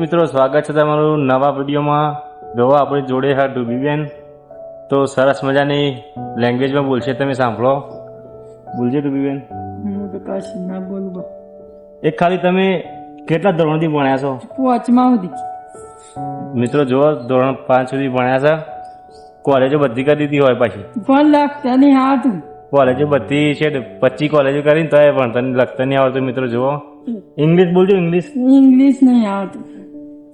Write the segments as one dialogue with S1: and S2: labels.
S1: મિત્રો સ્વાગત છે તમારું નવા વિડીયોમાં. જોવો આપણી જોડે હા ડૂબીબેન તો સરસ મજાની લેંગ્વેજમાં બોલશે. તમે સાંભળો. બોલજે ડૂબીબેન
S2: હું તો કશું ના બોલું
S1: એક ખાલી તમે કેટલા ધોરણથી ભણ્યા છો?
S2: પાંચમાં સુધી.
S1: મિત્રો જુઓ ધોરણ પાંચ સુધી ભણ્યા છે. કોલેજો બધી કરી દીધી હોય પાછી.
S2: પણ લખતા નહીં આવતું
S1: કોલેજો બધી છે ને પચીસ કોલેજો કરીને તો એ ભણતા લખતા નહીં આવડતું મિત્રો જુઓ. ઇંગ્લિશ બોલજો ઇંગ્લિશ
S2: ઇંગ્લિશ નહીં આવતું.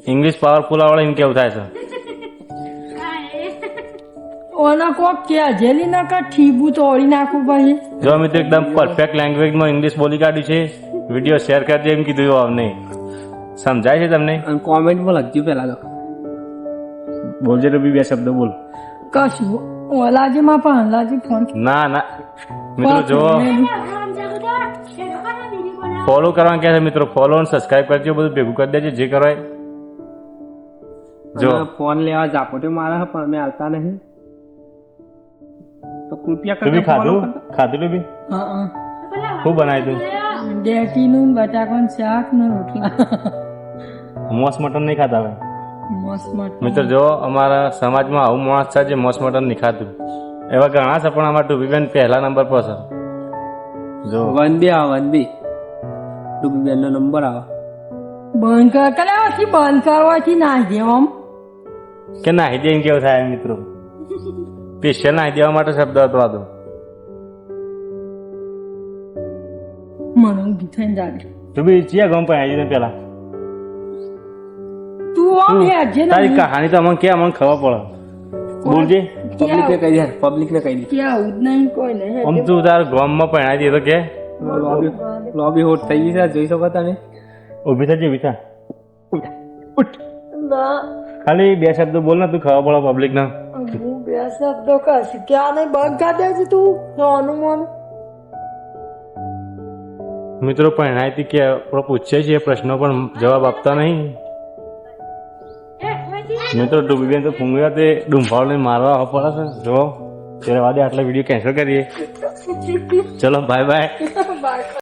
S1: ઇંગ્લિશ પાવરફુલ આવડે એમ કેવું થાય છે?
S2: ઓલા કોક કે જેલી ના કા ઠીબુ તોડી નાખું પછી?
S1: જો મિત્રો એકદમ પરફેક્ટ લેંગ્વેજમાં ઇંગ્લિશ બોલી કાઢ્યું છે. વીડિયો શેર કરજે એમ કીધું એવું અમને સમજાય છે તમને?
S3: અને કોમેન્ટમાં લખજો પહેલા તો.
S1: બોલજે તો બી બે શબ્દો બોલ.
S2: કશું? ઓલાજી માં પણ હલાજી ફોન
S1: ના ના. મિત્રો જો. ફોલો કરવા કહે છે મિત્રો ફોલો અને સબસ્ક્રાઇબ કરજો બધું ભેગું કરી દેજો જે કરવાય જો.
S3: ફોન લેવા ઝાપોટે મારે પણ અમે આવતા નહીં. તો કૃપયા કરીને
S1: ખાધું? ખાધું બી?
S2: હા
S1: શું બનાવ્યું
S2: ડેટીનું બટાકાનું શાક ને રોટલા.
S1: મોસ મટન નહીં ખાતા હવે?
S2: મોસ મટન.
S1: મિત્ર જો અમારા સમાજમાં આવું માણસ છે જે મોસ મટન નહીં ખાતું એવા ઘણા છે પણ અમારા ટુબીબેન પહેલા નંબર પર છે. જો.
S3: વનબી બી વનબી વન બી નો નંબર આવે.
S2: બંધ કર કલાવાથી બંધ કરવાથી ના જેમ આમ.
S1: કે નાહી દે એમ કેવું થાય મિત્રો? પીસે નાહી દેવા માટે શબ્દ હતો આ તો.
S2: મને ઊંઘી થઈને જાગે.
S1: તું બી ચિયા ગમ પણ આવી પેલા.
S2: તું આમ
S1: તારી કહાની તો અમને કે અમને ખબર પડે. બોલજે.
S3: પબ્લિક ને કહી દે પબ્લિક ને કહી દે.
S2: કે આવું? જ નહીં કોઈ નહીં.
S1: આમ તું તાર ગામમાં પહેણાઈ દે તો કે.
S3: લોબી લોબી હોટ થઈ ગઈ છે જોઈ શકો તમે?
S1: ઊભી થજે ઊભી થા.
S2: ના
S1: ખાલી બે શબ્દો બોલ ને તું ખબર પડે પબ્લિક ના.
S2: હું બે શબ્દો કશું? ક્યાં નહીં? બંધ કરી છે તું. હનુમાન મોનું
S1: મિત્રો પહેણાઈથી કે આપણે પૂછીએ છીએ પ્રશ્નો પણ જવાબ આપતા નહીં. મિત્રો ડૂબીબેન તો ફૂંગ્યા તે ડુંફાળને મારવા પડે છે. જો ત્યારે વાદે આટલા વીડિયો કેન્સલ કરીએ. ચલો બાય
S2: બાય